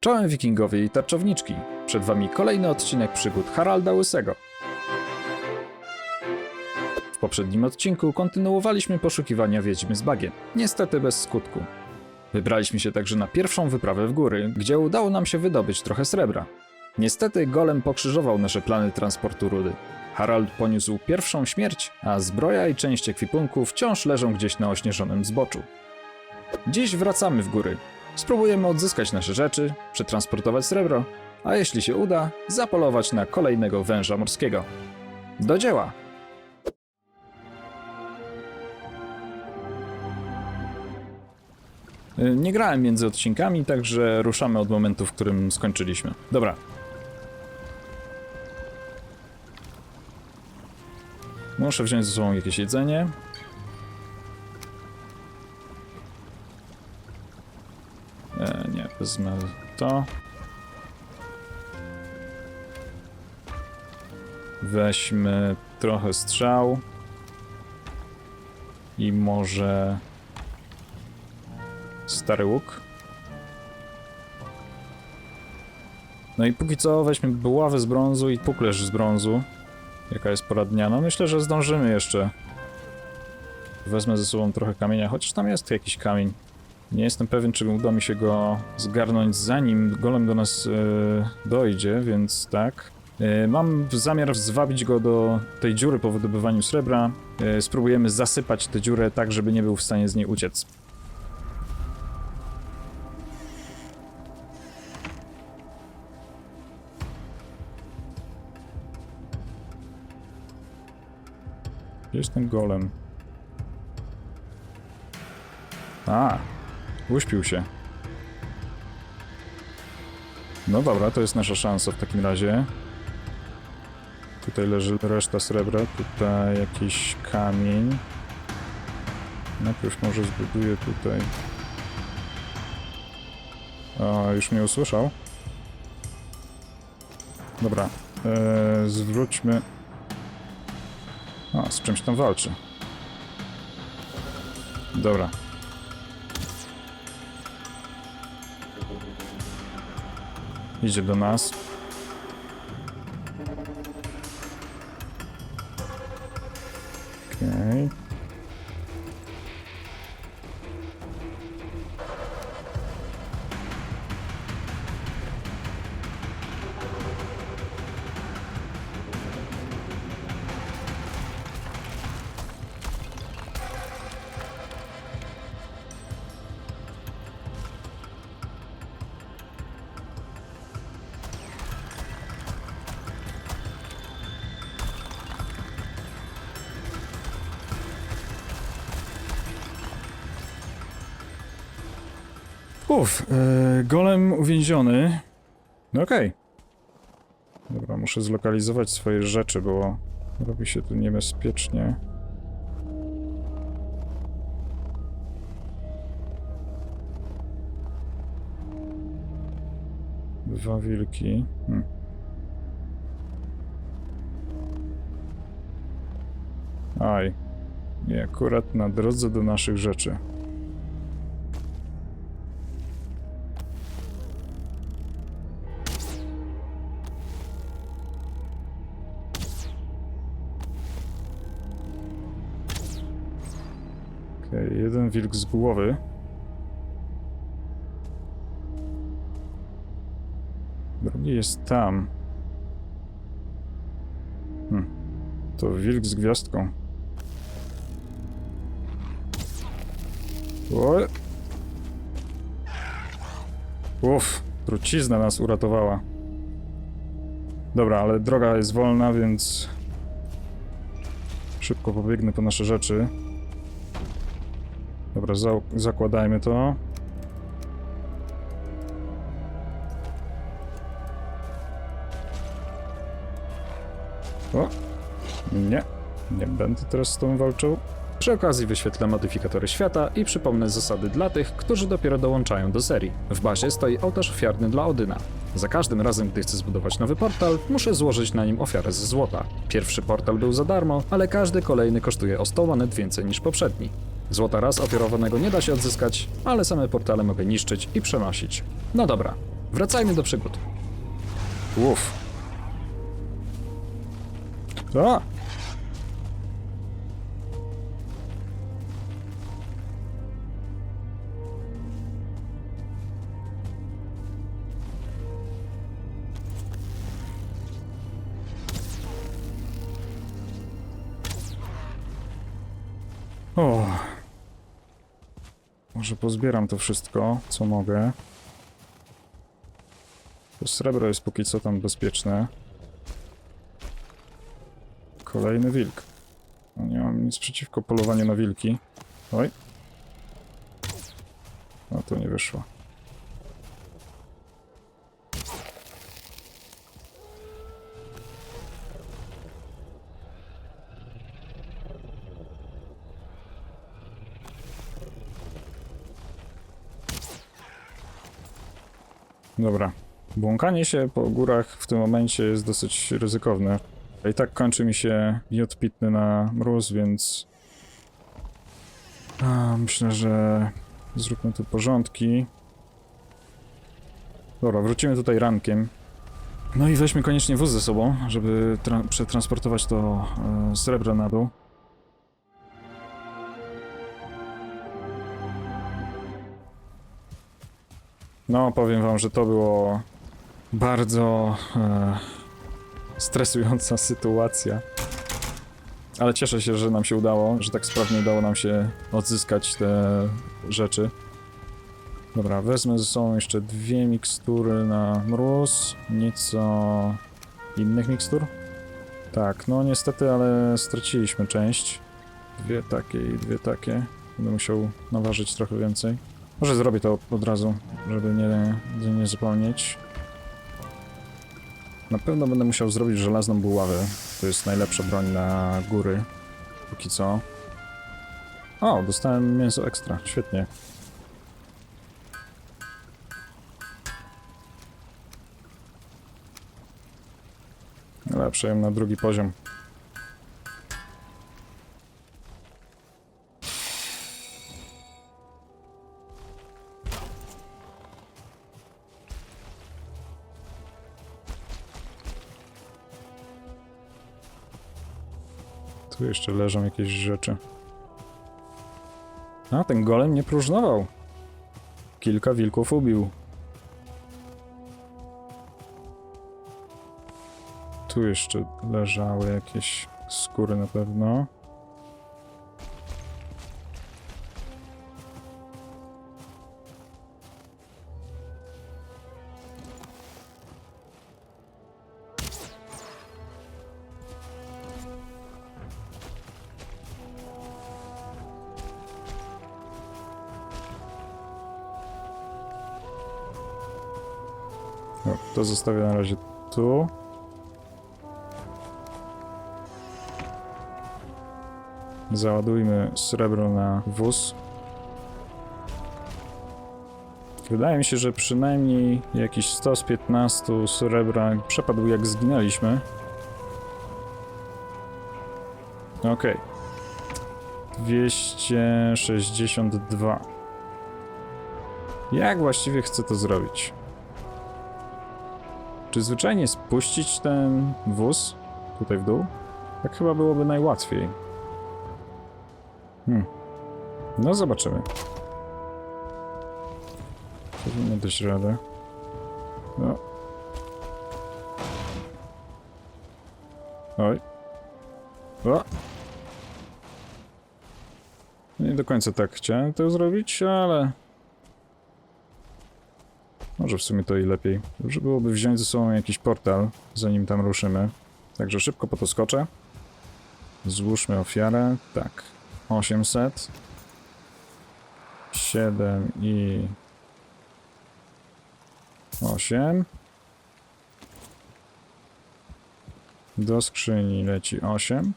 Czołem wikingowie i tarczowniczki. Przed wami kolejny odcinek przygód Haralda Łysego. W poprzednim odcinku kontynuowaliśmy poszukiwania wiedźmy z bagien. Niestety bez skutku. Wybraliśmy się także na pierwszą wyprawę w góry, gdzie udało nam się wydobyć trochę srebra. Niestety golem pokrzyżował nasze plany transportu rudy. Harald poniósł pierwszą śmierć, a zbroja i część ekwipunku wciąż leżą gdzieś na ośnieżonym zboczu. Dziś wracamy w góry. Spróbujemy odzyskać nasze rzeczy, przetransportować srebro, a jeśli się uda, zapolować na kolejnego węża morskiego. Do dzieła! Y, Nie grałem między odcinkami, także ruszamy od momentu, w którym skończyliśmy. Dobra. Muszę wziąć ze sobą jakieś jedzenie. Wezmę to. Weźmy trochę strzał. I może stary łuk. No i póki co weźmy buławę z brązu i puklerz z brązu. Jaka jest pora dnia? No myślę, że zdążymy jeszcze. Wezmę ze sobą trochę kamienia, chociaż tam jest jakiś kamień. Nie jestem pewien, czy uda mi się go zgarnąć zanim golem do nas e, dojdzie, więc tak. E, mam zamiar zwabić go do tej dziury po wydobywaniu srebra. E, spróbujemy zasypać tę dziurę tak, żeby nie był w stanie z niej uciec. Gdzie jest ten golem? A, uśpił się. No dobra, to jest nasza szansa w takim razie. Tutaj leży reszta srebra, tutaj jakiś kamień. Najpierw może zbuduję tutaj. O, już mnie usłyszał. Dobra, eee, zwróćmy. O, z czymś tam walczy. Dobra. Idzie do nas. Uff, yy, golem uwięziony. No okej. Dobra, muszę zlokalizować swoje rzeczy, bo robi się tu niebezpiecznie. Dwa wilki. Hm. Aj. Nie, akurat na drodze do naszych rzeczy. Jeden wilk z głowy. Drugi jest tam. Hm. To wilk z gwiazdką. O! Uff, trucizna nas uratowała. Dobra, ale droga jest wolna, więc szybko pobiegnę po nasze rzeczy. Dobra, za zakładajmy to. O! Nie, nie będę teraz z tą walczył. Przy okazji wyświetlę modyfikatory świata i przypomnę zasady dla tych, którzy dopiero dołączają do serii. W bazie stoi ołtarz ofiarny dla Odyna. Za każdym razem, gdy chcę zbudować nowy portal, muszę złożyć na nim ofiarę ze złota. Pierwszy portal był za darmo, ale każdy kolejny kosztuje o 100 monet więcej niż poprzedni. Złota raz ofiarowanego nie da się odzyskać, ale same portale mogę niszczyć i przenosić. No dobra, Wracajmy do przygód. Uff. A! O. Może pozbieram to wszystko, co mogę. To srebro jest póki co tam bezpieczne. Kolejny wilk. No nie mam nic przeciwko polowaniu na wilki. Oj. No to nie wyszło. Dobra. Błąkanie się po górach w tym momencie jest dosyć ryzykowne. I tak kończy mi się miód pitny na mróz, więc... A, myślę, że zróbmy tu porządki. Dobra, wrócimy tutaj rankiem. No i weźmy koniecznie wóz ze sobą, żeby tra- przetransportować to e, srebro na dół. No, powiem wam, że to było bardzo e, stresująca sytuacja. Ale cieszę się, że nam się udało, że tak sprawnie udało nam się odzyskać te rzeczy. Dobra, wezmę ze sobą jeszcze dwie mikstury na mróz, nieco innych mikstur. Tak, no niestety, ale straciliśmy część. Dwie takie i dwie takie. Będę musiał naważyć trochę więcej. Może zrobię to od razu, żeby nie, nie, nie zapomnieć. Na pewno będę musiał zrobić żelazną buławę. To jest najlepsza broń na góry. Póki co. O, dostałem mięso ekstra. Świetnie. Ale przejem na drugi poziom. Tu jeszcze leżą jakieś rzeczy. A, ten golem nie próżnował. Kilka wilków ubił. Tu jeszcze leżały jakieś skóry na pewno. To zostawię na razie tu. Załadujmy srebro na wóz. Wydaje mi się, że przynajmniej jakiś 100 z 15 srebra przepadł jak zginęliśmy. Okej. 262. Jak właściwie chcę to zrobić? Czy zwyczajnie spuścić ten wóz tutaj w dół? Tak chyba byłoby najłatwiej. Hmm. No zobaczymy. Powinno dać radę. No. Oj. O. Nie do końca tak chciałem to zrobić, ale... Może w sumie to i lepiej. Dobrze byłoby wziąć ze sobą jakiś portal, zanim tam ruszymy. Także szybko po to skoczę. Złóżmy ofiarę. Tak. 800. 7 i 8. Do skrzyni leci 8.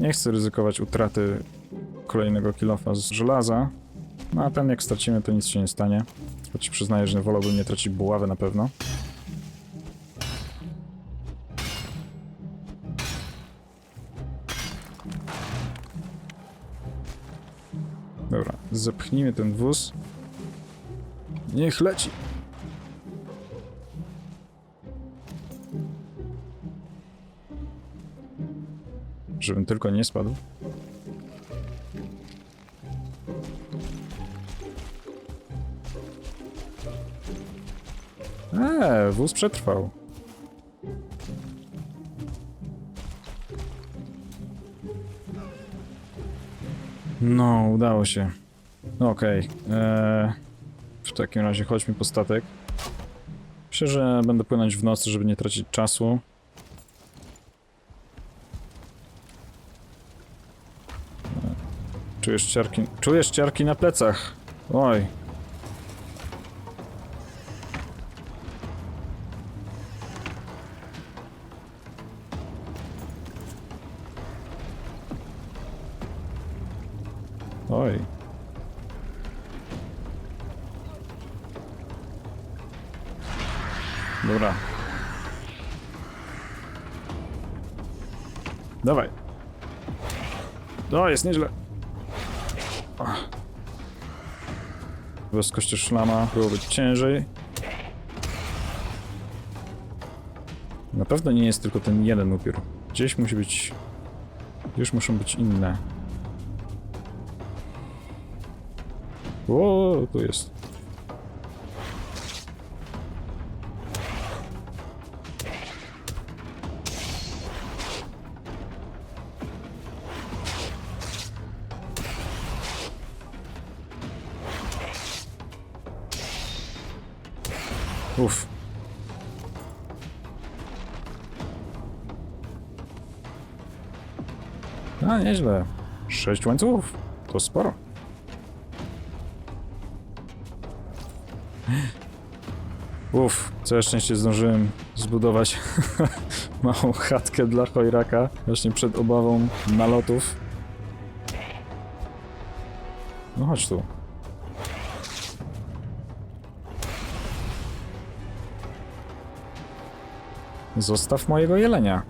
Nie chcę ryzykować utraty kolejnego kilofa z żelaza. No a ten jak stracimy, to nic się nie stanie. Choć przyznaję, że wolałbym nie tracić buławy na pewno. Dobra, zepchnijmy ten wóz. Niech leci. Żebym tylko nie spadł. Eee, wóz przetrwał. No, udało się. No Okej. eee, W takim razie chodźmy po statek. Myślę, że będę płynąć w nocy, żeby nie tracić czasu. Czujesz ciarki... Czujesz ciarki na plecach. Oj. Oj. Dobra. Dawaj. No, jest nieźle. Bez kościoszlama było być ciężej. Na pewno nie jest tylko ten jeden upiór. Gdzieś musi być... Gdzieś muszą być inne. O, tu jest. Uff. A, nieźle. Sześć łańcuchów. To sporo. Uff, całe szczęście zdążyłem zbudować małą chatkę dla chojraka właśnie przed obawą nalotów. No chodź tu. Zostaw mojego jelenia.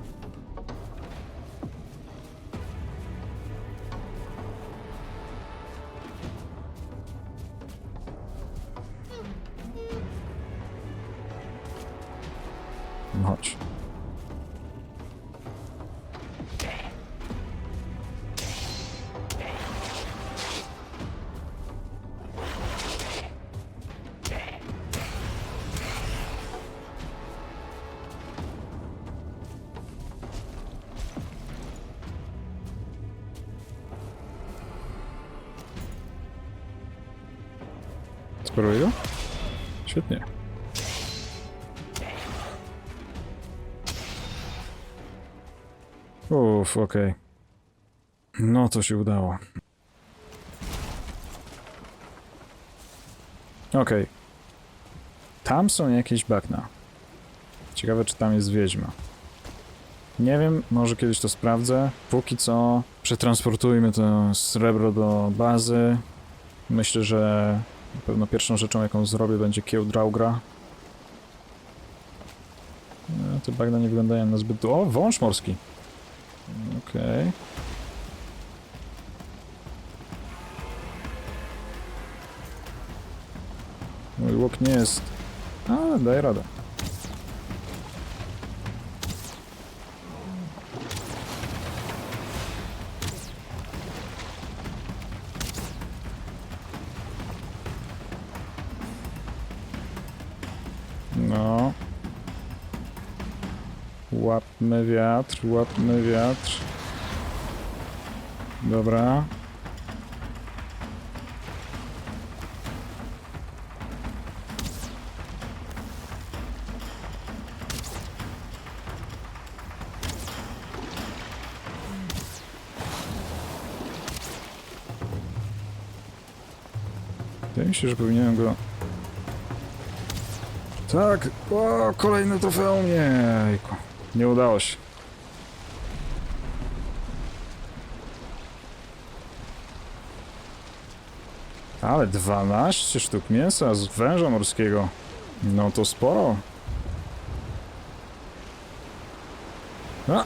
Uff, okej. No to się udało. Okej. Tam są jakieś bagna. Ciekawe, czy tam jest wiedźma. Nie wiem, może kiedyś to sprawdzę. Póki co przetransportujmy to srebro do bazy. Myślę, że na pewno pierwszą rzeczą, jaką zrobię, będzie kieł Draugra. No, te bagna nie wyglądają na zbyt... O, wąż morski. Okej. Mój łuk nie jest... Ale daje radę. Łapmy wiatr, łapmy wiatr. Dobra. Wydaje mi się, że powinienem go... Tak! O, kolejne trofeum! Jejku. Nie udało się. Ale 12 sztuk mięsa z węża morskiego. No to sporo. A!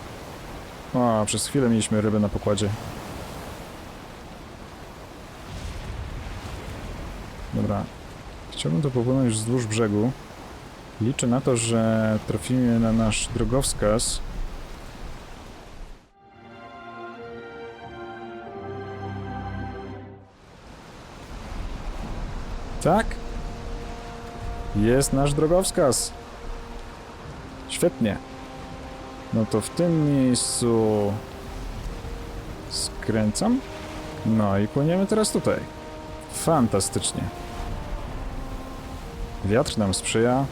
A, przez chwilę mieliśmy rybę na pokładzie. Dobra. Chciałbym to popłynąć wzdłuż brzegu. Liczę na to, że trafimy na nasz drogowskaz. Tak? Jest nasz drogowskaz. Świetnie. No to w tym miejscu skręcam. No i płyniemy teraz tutaj. Fantastycznie. Wiatr nam sprzyja.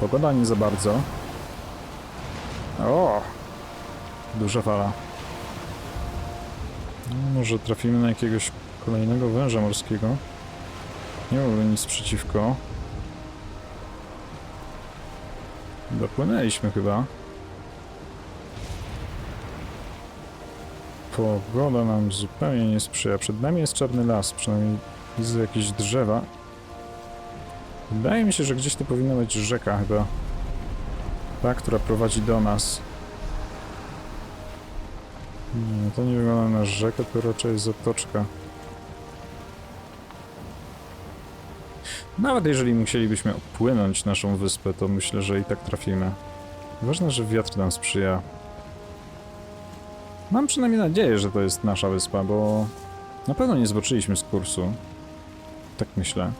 Pogoda nie za bardzo. O! Duża fala. No, może trafimy na jakiegoś kolejnego węża morskiego. Nie byłoby nic przeciwko. Dopłynęliśmy chyba. Pogoda nam zupełnie nie sprzyja. Przed nami jest czarny las, przynajmniej widzę jakieś drzewa. Wydaje mi się, że gdzieś tu powinna być rzeka chyba. Ta, która prowadzi do nas. Nie, to nie wygląda na rzekę, to raczej zatoczka. Nawet jeżeli musielibyśmy opłynąć naszą wyspę, to myślę, że i tak trafimy. Ważne, że wiatr nam sprzyja. Mam przynajmniej nadzieję, że to jest nasza wyspa, bo na pewno nie zboczyliśmy z kursu. Tak myślę.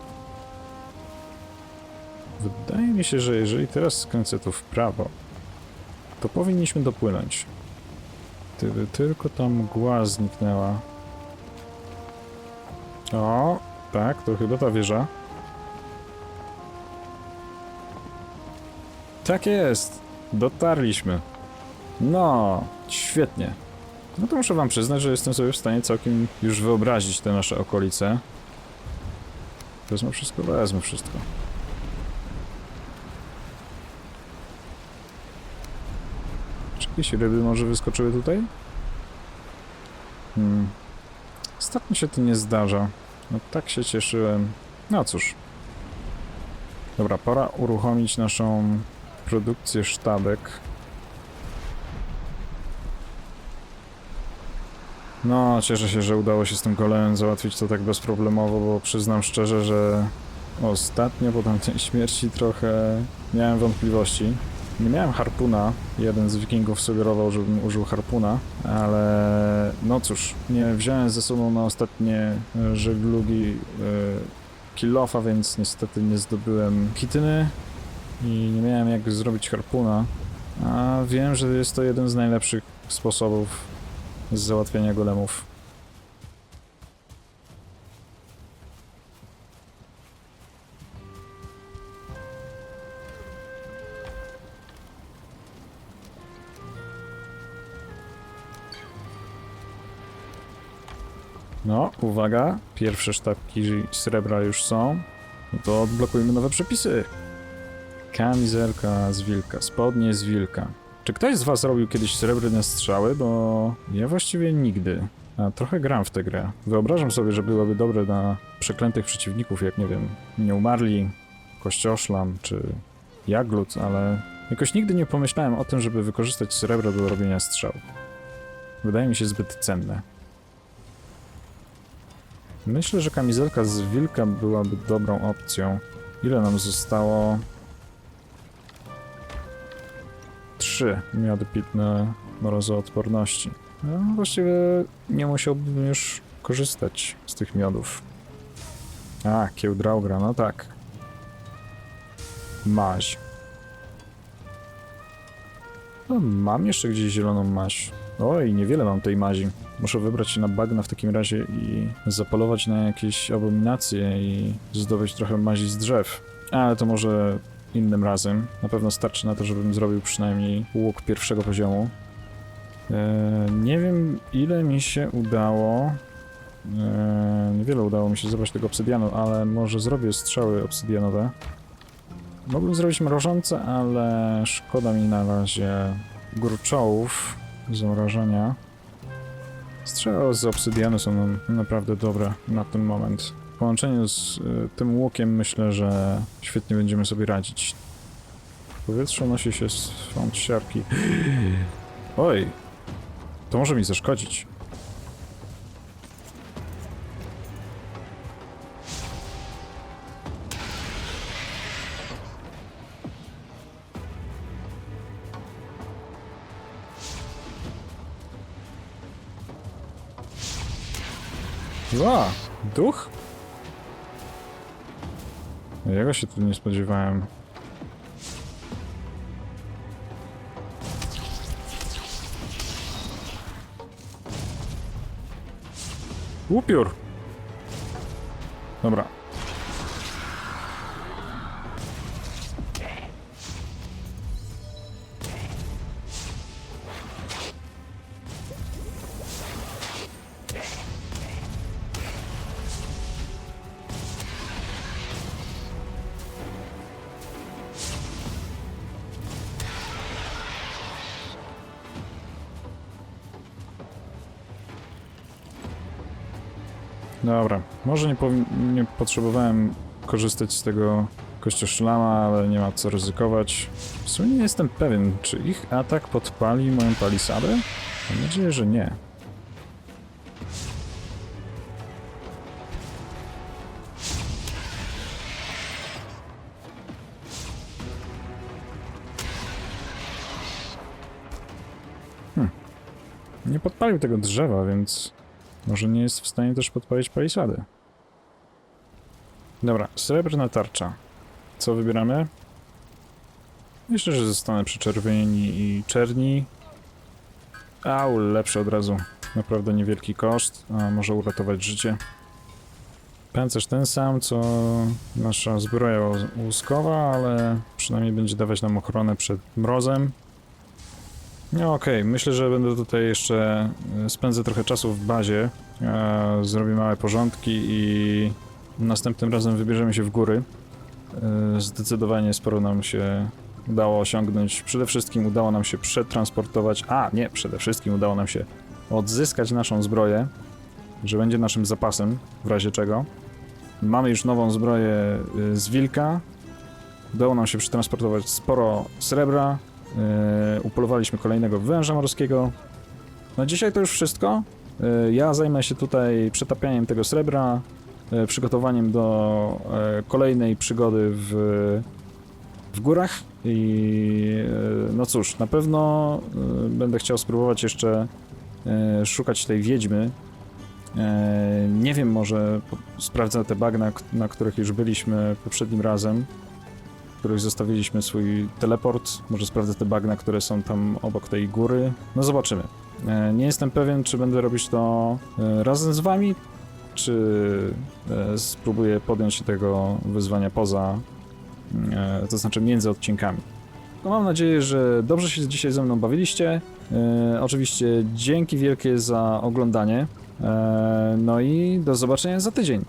Wydaje mi się, że jeżeli teraz skręcę tu w prawo, to powinniśmy dopłynąć. Gdyby tylko ta mgła zniknęła. O, tak, to chyba ta wieża. Tak jest! Dotarliśmy. No, świetnie. No to muszę wam przyznać, że jestem sobie w stanie całkiem już wyobrazić te nasze okolice. Wezmę wszystko, wezmę wszystko. Jakieś ryby może wyskoczyły tutaj? Hmm. Ostatnio się to nie zdarza. No tak się cieszyłem. No cóż. Dobra, pora uruchomić naszą produkcję sztabek. No, cieszę się, że udało się z tym golemem załatwić to tak bezproblemowo, bo przyznam szczerze, że ostatnio po tamtej śmierci trochę miałem wątpliwości. Nie miałem harpuna, jeden z wikingów sugerował, żebym użył harpuna, ale no cóż, nie wziąłem ze sobą na ostatnie e, żeglugi yy, killofa, więc niestety nie zdobyłem kityny i nie miałem jak zrobić harpuna, a wiem, że jest to jeden z najlepszych sposobów z załatwiania golemów. No, uwaga, pierwsze sztabki srebra już są. No to odblokujmy nowe przepisy. Kamizelka z wilka, spodnie z wilka. Czy ktoś z was robił kiedyś srebrne strzały? Bo ja właściwie nigdy. A trochę gram w tę grę. Wyobrażam sobie, że byłoby dobre na przeklętych przeciwników, jak nie wiem, nie umarli, kościoszlam czy jaglut, ale jakoś nigdy nie pomyślałem o tym, żeby wykorzystać srebro do robienia strzał. Wydaje mi się zbyt cenne. Myślę, że kamizelka z wilka byłaby dobrą opcją. Ile nam zostało? Trzy miody pitne mrozoodporności. No, właściwie nie musiałbym już korzystać z tych miodów. A, kiełdraugra, no tak. Maź. No, mam jeszcze gdzieś zieloną maź. Oj, niewiele mam tej mazi. Muszę wybrać się na bagna w takim razie i zapolować na jakieś abominacje i zdobyć trochę mazi z drzew. Ale to może innym razem. Na pewno starczy na to, żebym zrobił przynajmniej łuk pierwszego poziomu. Eee, nie wiem, ile mi się udało. Eee, niewiele udało mi się zebrać tego obsydianu, ale może zrobię strzały obsydianowe. Mogłem zrobić mrożące, ale szkoda mi na razie gruczołów zamrażania. Strzały z obsydianu są naprawdę dobre na ten moment. W połączeniu z y, tym łukiem myślę, że świetnie będziemy sobie radzić. W powietrzu nosi się swąd siarki. Oj, to może mi zaszkodzić. Ła, duch? Jego się tu nie spodziewałem. Upiór! Dobra. Może nie, nie potrzebowałem korzystać z tego kościoszlama, ale nie ma co ryzykować. W sumie nie jestem pewien, czy ich atak podpali moją palisadę? Mam nadzieję, że nie. Hmm. Nie podpalił tego drzewa, więc może nie jest w stanie też podpalić palisady. Dobra, srebrna tarcza. Co wybieramy? Myślę, że zostanę przy czerwieni i czerni. Au, lepszy od razu. Naprawdę niewielki koszt, a może uratować życie. Pancerz ten sam, co nasza zbroja łus- łuskowa, ale przynajmniej będzie dawać nam ochronę przed mrozem. No okej, myślę, że będę tutaj jeszcze e, spędzę trochę czasu w bazie, e, zrobię małe porządki i następnym razem wybierzemy się w góry. E, Zdecydowanie sporo nam się udało osiągnąć. Przede wszystkim udało nam się przetransportować, a nie, przede wszystkim udało nam się odzyskać naszą zbroję, że będzie naszym zapasem, w razie czego. Mamy już nową zbroję y, z wilka. Udało nam się przetransportować sporo srebra, Yy, upolowaliśmy kolejnego węża morskiego. Na dzisiaj to już wszystko. Ja zajmę się tutaj przetapianiem tego srebra, przygotowaniem do yy, kolejnej przygody w, w górach i yy, no cóż, na pewno będę chciał spróbować jeszcze szukać tej wiedźmy. Nie wiem, może sprawdzę te bagna, na których już byliśmy poprzednim razem w których zostawiliśmy swój teleport. Może sprawdzę te bagna, które są tam obok tej góry. No zobaczymy. E, Nie jestem pewien, czy będę robić to e, razem z wami, czy e, spróbuję podjąć się tego wyzwania poza, e, to znaczy między odcinkami. No mam nadzieję, że dobrze się dzisiaj ze mną bawiliście. E, Oczywiście dzięki wielkie za oglądanie. No i do zobaczenia za tydzień.